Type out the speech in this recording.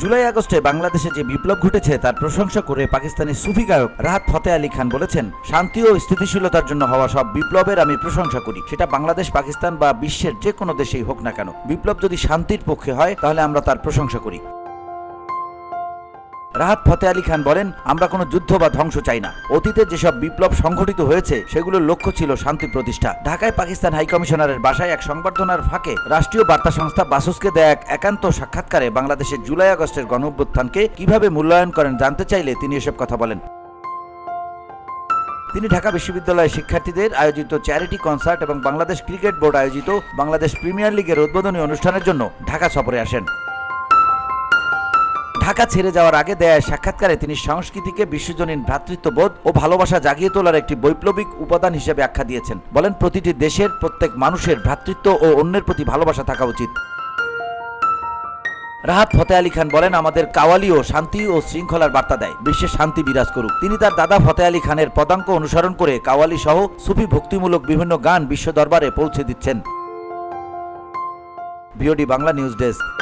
জুলাই আগস্টে বাংলাদেশে যে বিপ্লব ঘটেছে, তার প্রশংসা করে পাকিস্তানি সুফি গায়ক রাহাত ফতে আলী খান বলেছেন, শান্তি ও স্থিতিশীলতার জন্য হওয়া সব বিপ্লবের আমি প্রশংসা করি। সেটা বাংলাদেশ, পাকিস্তান বা বিশ্বের যে কোনো দেশেই হোক না কেন। বিপ্লব যদি শান্তির পক্ষে হয়, তাহলে আমরা তার প্রশংসা করি। রাহাত ফতে আলী খান বলেন, আমরা কোনো যুদ্ধ বা ধ্বংস চাই না। অতীতে যেসব বিপ্লব সংঘটিত হয়েছে, সেগুলোর লক্ষ্য ছিল শান্তি প্রতিষ্ঠা। ঢাকায় পাকিস্তান হাইকমিশনারের বাসায় এক সংবর্ধনার ফাঁকে রাষ্ট্রীয় বার্তা সংস্থা বাসুসকে দেয়া এক একান্ত সাক্ষাৎকারে বাংলাদেশের জুলাই আগস্টের গণ অভ্যুত্থানকে কীভাবে মূল্যায়ন করেন জানতে চাইলে তিনি এসব কথা বলেন। তিনি ঢাকা বিশ্ববিদ্যালয়ের শিক্ষার্থীদের আয়োজিত চ্যারিটি কনসার্ট এবং বাংলাদেশ ক্রিকেট বোর্ড আয়োজিত বাংলাদেশ প্রিমিয়ার লিগের উদ্বোধনী অনুষ্ঠানের জন্য ঢাকা সফরে আসেন। ঢাকা ছেড়ে যাওয়ার আগে দেয়া সাক্ষাৎকারে তিনি সংস্কৃতিকে বিশ্বজনীন ভ্রাতৃত্ববোধ ও ভালোবাসা জাগিয়ে তোলার একটি বৈপ্লবিক উপাদান হিসেবে আখ্যা দিয়েছেন। বলেন, প্রতিটি দেশের প্রত্যেক মানুষের ভ্রাতৃত্ব ও অন্যের প্রতি ভালোবাসা থাকা উচিত। রাহাত ফতে আলী খান বলেন, আমাদের কাওয়ালিও শান্তি ও শৃঙ্খলার বার্তা দেয়, বিশ্বে শান্তি বিরাজ করুক। তিনি তার দাদা ফতে আলী খানের পদাঙ্ক অনুসরণ করে কাওয়ালি সহ সুফি ভক্তিমূলক বিভিন্ন গান বিশ্ব দরবারে পৌঁছে দিচ্ছেন। BOD Bangla news desk.